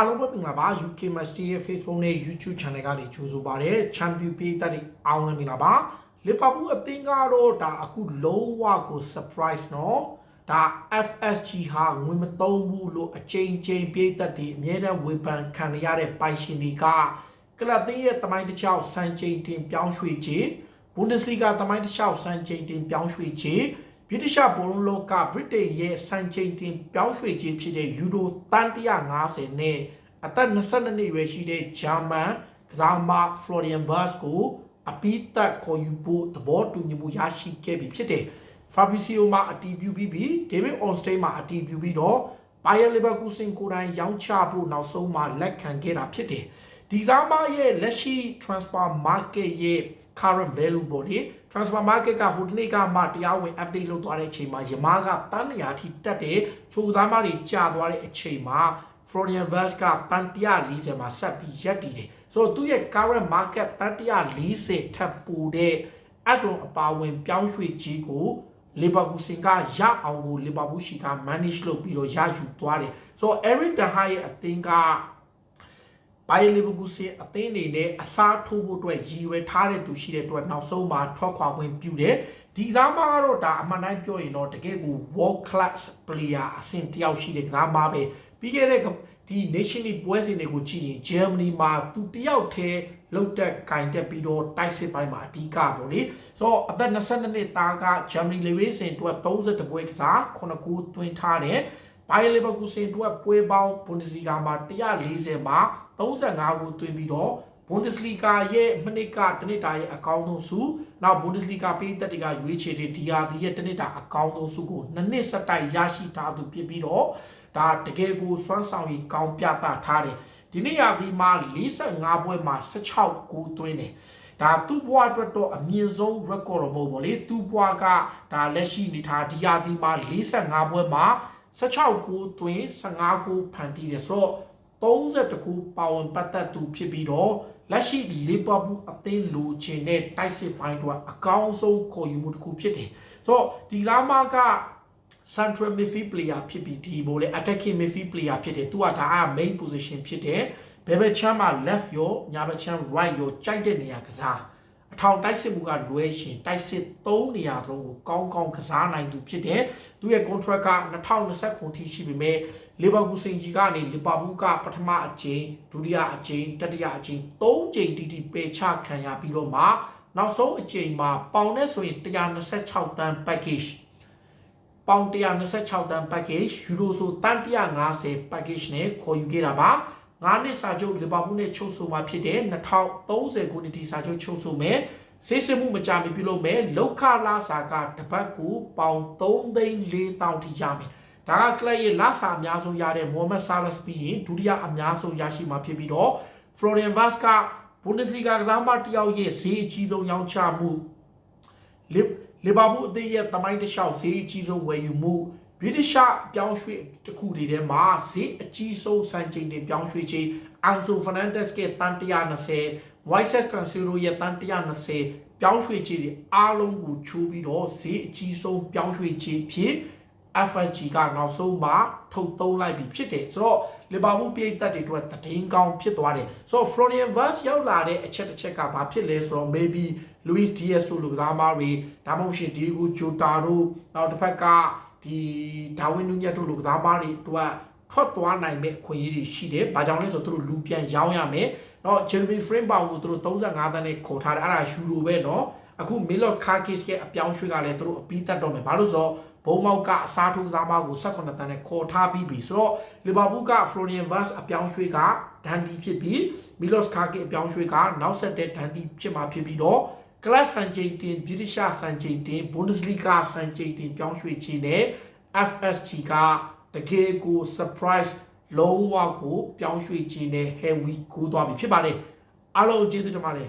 အားလုံးပဲမင်္ဂလာပါ UK Match ရဲ့ Facebook နဲ့ YouTube Channel ကနေကြိုဆိုပါရစေ။ Champion ပေးတတ်တဲ့အားလုံးပဲမင်္ဂလာပါ။ Liverpool အသင်းကတော့ဒါအခုလုံးဝကို surprise နော်။ဒါ FSG ဟာငွေမသုံးဘူးလို့အချိန်ချင်းပြေးတတ်တဲ့အမြဲတမ်းဝေဖန်ခံရတဲ့ပိုင်ရှင်တွေကကလပ်သင်းရဲ့တမိုင်းတစ်ချောက်စံချိန်တင်ပြောင်းရွှေ့ခြင်း Bundesliga တမိုင်းတစ်ချောက်စံချိန်တင်ပြောင်းရွှေ့ခြင်း ဗြိတိရှဘောလုံးလောကဗြိတိန်ရဲ့စံချိန်တင်ပြောင်းရွှေ့ခြင်းဖြစ်တဲ့ယူရိုတန်150နဲ့အသက်22နှစ်အရွယ်ရှိတဲ့ဂျာမန်ကစားမဖလော်ရီယန်ဗတ်စ်ကိုအပိသက်ခေါ်ယူဖို့သဘောတူညီမှုရရှိခဲ့ပြီဖြစ်တယ်။ Fabrizio မှာအတီးပြုပြီးပြီး David Ornstein မှာအတီးပြုပြီးတော့ Bayer Leverkusen ကိုယ်တိုင်ရောင်းချဖို့နောက်ဆုံးမှာလက်ခံခဲ့တာဖြစ်တယ်။ဒီကစားမရဲ့လက်ရှိ transfer market ရဲ့ current value ပေါ့လေ transfer market ကဟိုဒီနေ့ကမှတရားဝင် update လုပ်သွားတဲ့အချိန်မှာယမားကတန်းနေရာထိတက်တဲ့ချိုကစားမတွေကြာသွားတဲ့အချိန်မှာ Florian Wirtz ကတန်140မှာဆက်ပြီးရပ်တည်တယ်ဆိုတော့သူ့ရဲ့ current market တန်140ထပ်ပူတဲ့အတုံအပါဝင်ပြောင်းရွှေ့ကြီးကိုလီဗာပူးစင်ကရအောင်ကိုလီဗာပူးရှိက manage လုပ်ပြီးတော့ရယူသွားတယ်ဆိုတော့ Eric Ten Hag ရဲ့အသင်းက ဘိုင်လီဗာပူးစင်အသင်းအနေနဲ့အစားထိုးဖို့အတွက်ရည်ရွယ်ထားတဲ့သူရှိတဲ့အတွက်နောက်ဆုံးမှာထွက်ခွာခွင့်ပြုတယ်ဒီကစားမကတော့ဒါအမှန်တိုင်းပြောရင်တော့တကယ်ကို world class player အဆင့်တယောက်ရှိတဲ့ကစားမပဲပြီးခဲ့တဲ့ဒီ nation league ပွဲစဉ်တွေကိုကြည့်ရင် Germany မှာသူတယောက်တည်းလောက်တက်ကင်တက်ပြီးတော့တိုက်စစ်ပိုင်းမှာအဓိကပေါ့လေဆိုတော့အသက်22နှစ်သားက Germany လေဝေးစဉ်အတွက်30ပွဲကစား9ခုသွင်းထားတယ် ဘိုင်လီဗာပူးစင်အတွက်ပွဲပေါင်း Bundesliga မှာ140မှာ35ခုသွင်းပြီးတော့ Bundesliga ရဲ့မနစ်ကတနစ်တာရဲ့အကောင်းဆုံးစုနောက် Bundesliga ပေးသက်တွေကရွေးချယ်တဲ့ DRD ရဲ့တနစ်တာအကောင်းဆုံးစုကိုနှစ်နှစ်ဆက်တိုက်ရရှိထားသူဖြစ်ပြီးတော့ဒါတကယ်ကိုစွမ်းဆောင်ရည်ကောင်းပြသထားတယ်ဒီနေ့ရာသီမှာ45ပွဲမှာ16ဂိုးသွင်းတယ်ဒါသူ့ဘွားအတွက်တော့အမြင့်ဆုံး record တော့မဟုတ်ဘူးလေသူ့ဘွားကဒါလက်ရှိနေထားဒီရာသီမှာ45ပွဲမှာ 16ဂိုးသွင်း15ဂိုးဖန်တီးတယ်ဆိုတော့30ခုပါဝင်ပတ်သက်သူဖြစ်ပြီးတော့လက်ရှိလီဗာပူးအသင်းလိုချင်တဲ့တိုက်စစ်ပိုင်းတော့အကောင်းဆုံးခေါ်ယူမှုတစ်ခုဖြစ်တယ်ဆိုတော့ဒီကစားမက central midfield player ဖြစ်ပြီးဒီဘိုလေ attacking midfield player ဖြစ်တယ်သူကဒါက main position ဖြစ်တယ်ဘယ်ဘက်ချမ်းမှာ left ရောညာဘက်ချမ်း right ရောကြိုက်တဲ့နေရာကစား အထောင်တိုက်စစ်မှုကလွဲရှင်တိုက်စစ်၃နေရာသုံးကိုကောင်းကောင်းကစားနိုင်သူဖြစ်တယ်သူရဲ့ contract က2020ခုထိရှိပေမဲ့လီဗာပူးစင်ကြီးကနေလီဗာပူးကပထမအကြိမ်ဒုတိယအကြိမ်တတိယအကြိမ်၃ကြိမ်တီတီပယ်ချခံရပြီးတော့မှနောက်ဆုံးအကြိမ်မှာပေါင်နဲ့ဆိုရင်126တန်း package ပေါင်126တန်း package ယူရိုဆိုတန်း150 package နဲ့ခေါ်ယူခဲ့တာပါ ငါးနှစ်စာချုပ်လီဗာပူးနဲ့ချုပ်ဆိုမှာဖြစ်တဲ့2030ခုနှစ်ဒီစာချုပ်ချုပ်ဆိုမယ်ဆေးစစ်မှုမကြမီပြုလုပ်မယ်လောက်ခလာစာကတပတ်ကိုပေါင်3သိန်း4000ထိရမယ်ဒါကကလပ်ရဲ့လစာအများဆုံးရတဲ့မိုဟမက်ဆာလက်စ်ပြီးရင်ဒုတိယအများဆုံးရရှိမှာဖြစ်ပြီးတော့ဖလိုရီယန်ဗတ်စ်ကဘွန်ဒက်စလီဂါကစားမတယောက်ရဲ့ဈေးအကြီးဆုံးရောင်းချမှုလီလီဗာပူးအသင်းရဲ့တမိုင်းတစ်လျှောက်ဈေးအကြီးဆုံးဝယ်ယူမှု ဗြိတိရှပြောင်းရွှေ့တစ်ခုတွေထဲမှာဈေးအကြီးဆုံးစံချိန်တွေပြောင်းရွှေ့ခြင်းအန်ဆိုဖာနန်ဒက်စ်ကတန်120 Moises Cancelo ရဲ့တန်120ပြောင်းရွှေ့ခြင်းတွေအားလုံးကိုချိုးပြီးတော့ဈေးအကြီးဆုံးပြောင်းရွှေ့ခြင်းဖြစ် FSG ကနောက်ဆုံးမှထုတ်သုံးလိုက်ပြီဖြစ်တယ်ဆိုတော့လီဗာပူးပြည်သက်တွေအတွက်တည်င်းကောင်းဖြစ်သွားတယ်ဆိုတော့ Florian Wirtz ရောက်လာတဲ့အချက်တစ်ချက်ကဘာဖြစ်လဲဆိုတော့ maybe Luis Diaz တို့လူကစားမတွေဒါမှမဟုတ်ရှင် Diego Jota တို့နောက်တစ်ဖက်က ဒီ Darwin Nunez တို့လူကစားမတွေတို့ကထွက်သွားနိုင်မဲ့အခွင့်အရေးတွေရှိတယ်။ဘာကြောင့်လဲဆိုတော့သူတို့လူပြန်ရောင်းရမယ်။တော့ Jeremy Frame ပေါင်ကိုသူတို့35တန်းနဲ့ခေါ်ထားတယ်။အဲ့ဒါယူရိုပဲနော်။အခု Milot Karkic ရဲ့အပြောင်းရွှေ့ကလည်းသူတို့အပြီးတတ်တော့မယ်။ဘာလို့ဆိုတော့ဘုံမောက်ကအစားထိုးကစားမကို18တန်းနဲ့ခေါ်ထားပြီးပြီဆိုတော့လီဗာပူးက Florian Wirtz အပြောင်းရွှေ့ကဒန်ဒီဖြစ်ပြီး Milos Karkic အပြောင်းရွှေ့ကနောက်ဆက်တဲ့ဒန်ဒီဖြစ်မှာဖြစ်ပြီးတော့ ကလပ်စံချိန်တင်ဗြိတိရှစံချိန်တင်ဘွန်ဒက်စလီဂါစံချိန်တင်ပြောင်းရွှေ့ခြင်းနဲ့ FSG ကတကယ်ကို surprise လုံးဝကို ပြောင်းရွှေ့ခြင်းနဲ့ heavy ကိုသွားပြီဖြစ်ပါတယ်အားလုံးကျေးဇူးတင်ပါတယ်